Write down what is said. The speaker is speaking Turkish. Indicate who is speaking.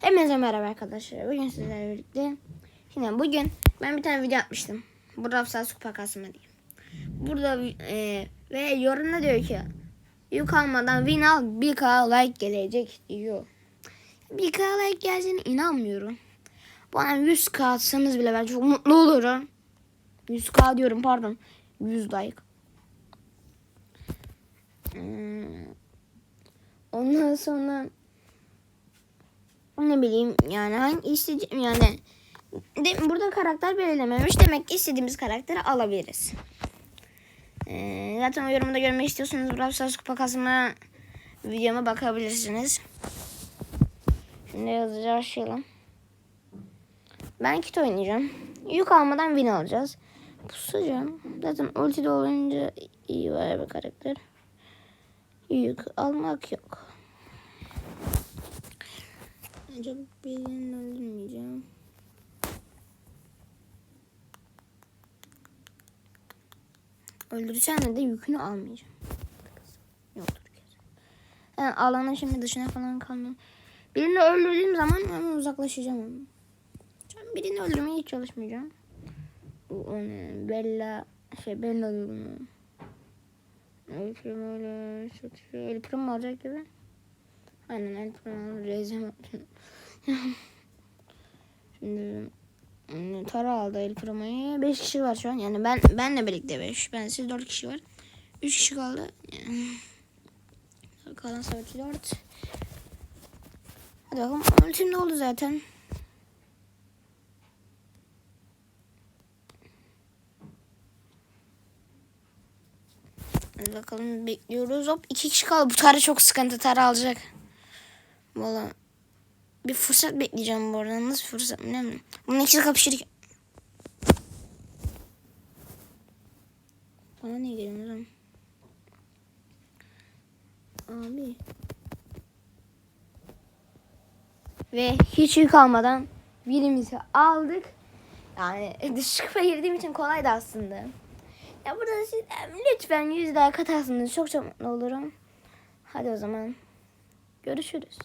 Speaker 1: Hepinize merhaba arkadaşlar. Bugün sizlerle birlikte. Şimdi bugün ben bir tane video yapmıştım. Burada Stars kupa kasma diye. Burada e, ve yorumda diyor ki yük almadan win al 1k like gelecek diyor. 1k like geleceğine inanmıyorum. Bana 100k atsanız bile ben çok mutlu olurum. 100k diyorum pardon. 100 like. Hmm. Ondan sonra ne bileyim yani hangi istediğim yani de, burada karakter belirlememiş demek ki istediğimiz karakteri alabiliriz. Ee, zaten o yorumda görmek istiyorsanız Brawl Stars kupa kasma videoma bakabilirsiniz. Şimdi hızlıca başlayalım. Ben kit oynayacağım. Yük almadan win alacağız. Pusacağım. Zaten ultide olunca iyi var bir karakter. Yük almak yok. Çok birini öldürmeyeceğim. Öldürsen de yükünü almayacağım. Yoktur kesin. Yani alanın şimdi dışına falan kalmam. Birini öldürdüğüm zaman hemen uzaklaşacağım onu. Birini öldürmeye hiç çalışmayacağım. Bu o ne? Bella şey Bella. El Primo öyle satıyor. El Primo alacak gibi. Aynen El Primo rezem Şimdi Tara aldı El Primo'yu. 5 kişi var şu an. Yani ben benle birlikte 5. Ben siz 4 kişi var. 3 kişi kaldı. Yani. Kalan savaşçı 4. Hadi bakalım. Ultim de oldu zaten. Hadi bakalım bekliyoruz. Hop iki kişi kaldı. Bu Tara çok sıkıntı. Tara alacak. Valla. Bir fırsat bekleyeceğim bu arada. Nasıl fırsat biliyor musun? Bunun ikisi kapışır. Bana ne geliyor lan? Abi. Ve hiç yük almadan birimizi aldık. Yani kupa girdiğim için kolaydı aslında. Ya burada siz lütfen 100 daha katarsınız. Çok çok mutlu olurum. Hadi o zaman. Görüşürüz.